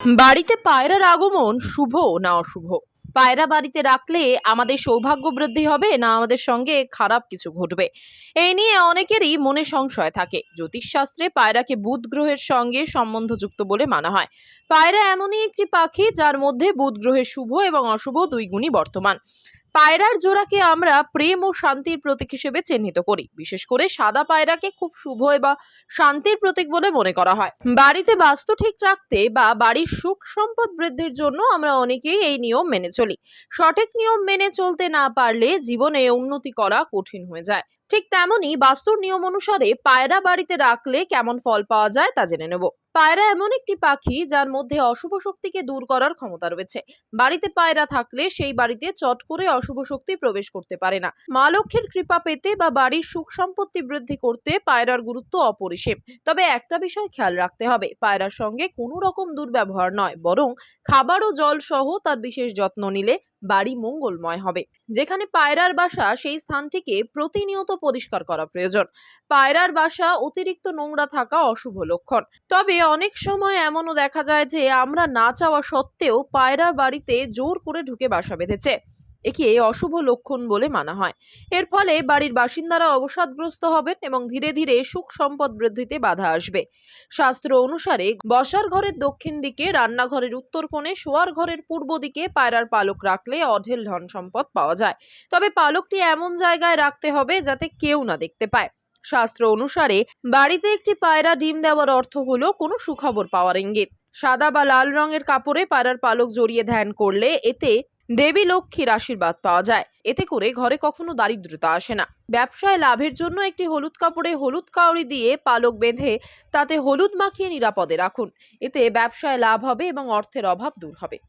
বাড়িতে পায়রার আগমন শুভ না অশুভ? পায়রা বাড়িতে রাখলে আমাদের সৌভাগ্য বৃদ্ধি হবে না আমাদের সঙ্গে খারাপ কিছু ঘটবে? এই নিয়ে অনেকেরই মনে সংশয় থাকে। জ্যোতিষশাস্ত্রে পায়রাকে বুধ গ্রহের সঙ্গে সম্বন্ধযুক্ত বলে মানা হয়। পায়রা এমনই একটি পাখি যার মধ্যে বুধ গ্রহের শুভ এবং অশুভ দুই গুণই বর্তমান। পায়রার জোড়াকে আমরা প্রেম ও শান্তির প্রতীক হিসেবে চিহ্নিত করি। বিশেষ করে সাদা পায়রাকে খুব শুভ বা শান্তির প্রতীক বলে মনে করা হয়। বাড়িতে বাস্তু ঠিক রাখতে বা বাড়ির সুখ সম্পদ বৃদ্ধির জন্য আমরা অনেকেই এই নিয়ম মেনে চলি। সঠিক নিয়ম মেনে চলতে না পারলে জীবনে উন্নতি করা কঠিন হয়ে যায়। ঠিক তেমনই বাস্তুর নিয়ম অনুসারে পায়রা বাড়িতে রাখলে কেমন ফল পাওয়া যায় তা জেনে নেব। পায়রা এমন একটি পাখি যার মধ্যে অশুভ শক্তিকে দূর করার ক্ষমতা রয়েছে। বাড়িতে পায়রা থাকলে সেই বাড়িতে চট করে অশুভ শক্তি প্রবেশ করতে পারে না। মা লক্ষ্মীর কৃপা পেতে বা বাড়ির সুখ সম্পত্তি বৃদ্ধি করতে পায়রার গুরুত্ব অপরিসীম। তবে একটা বিষয় খেয়াল রাখতে হবে, পায়রার সঙ্গে কোনো রকম দুর্ব্যবহার নয়, বরং খাবার ও জল সহ তার বিশেষ যত্ন নিলে বাড়ি মঙ্গলময় হবে। যেখানে পায়রার বাসা, সেই স্থানটিকে প্রতিনিয়ত পরিষ্কার করা প্রয়োজন। পায়রার বাসা অতিরিক্ত নোংরা থাকা অশুভ লক্ষণ। তবে অনেক সময় এমনও দেখা যায় যে আমরা না চাওয়া সত্ত্বেও পায়রার বাড়িতে জোর করে ঢুকে বাসা বেঁধেছে। একে অশুভ লক্ষণ বলে মানা হয়। এর ফলে বাড়ির বাসিন্দারা অবসাদগ্রস্ত হবেন এবং ধীরে ধীরে সুখ সম্পদ বৃদ্ধিতে বাধা আসবে। শাস্ত্র অনুসারে বসার ঘরের দক্ষিণ দিকে, রান্নাঘরের উত্তর কোণে, শোয়ার ঘরের পূর্ব দিকে পায়রার পালক রাখলে অঢেল ধন সম্পদ পাওয়া যায়। তবে পালকটি এমন জায়গায় রাখতে হবে যাতে কেউ না দেখতে পায়। শাস্ত্র অনুসারে, বাড়িতে একটি পায়রা ডিম দেওয়ার অর্থ হলো কোনো সুখবর পাওয়ার ইঙ্গিত। সাদা বা লাল রঙের কাপড়ে পায়রার পালক জড়িয়ে ধ্যান করলে এতে দেবী লক্ষ্মীর আশীর্বাদ পাওয়া যায়। এতে করে ঘরে কখনো দারিদ্রতা আসে না। ব্যবসায় লাভের জন্য একটি হলুদ কাপড়ে হলুদ কাউরি দিয়ে পালক বেঁধে তাতে হলুদ মাখিয়ে নিরাপদে রাখুন। এতে ব্যবসায় লাভ হবে এবং অর্থের অভাব দূর হবে।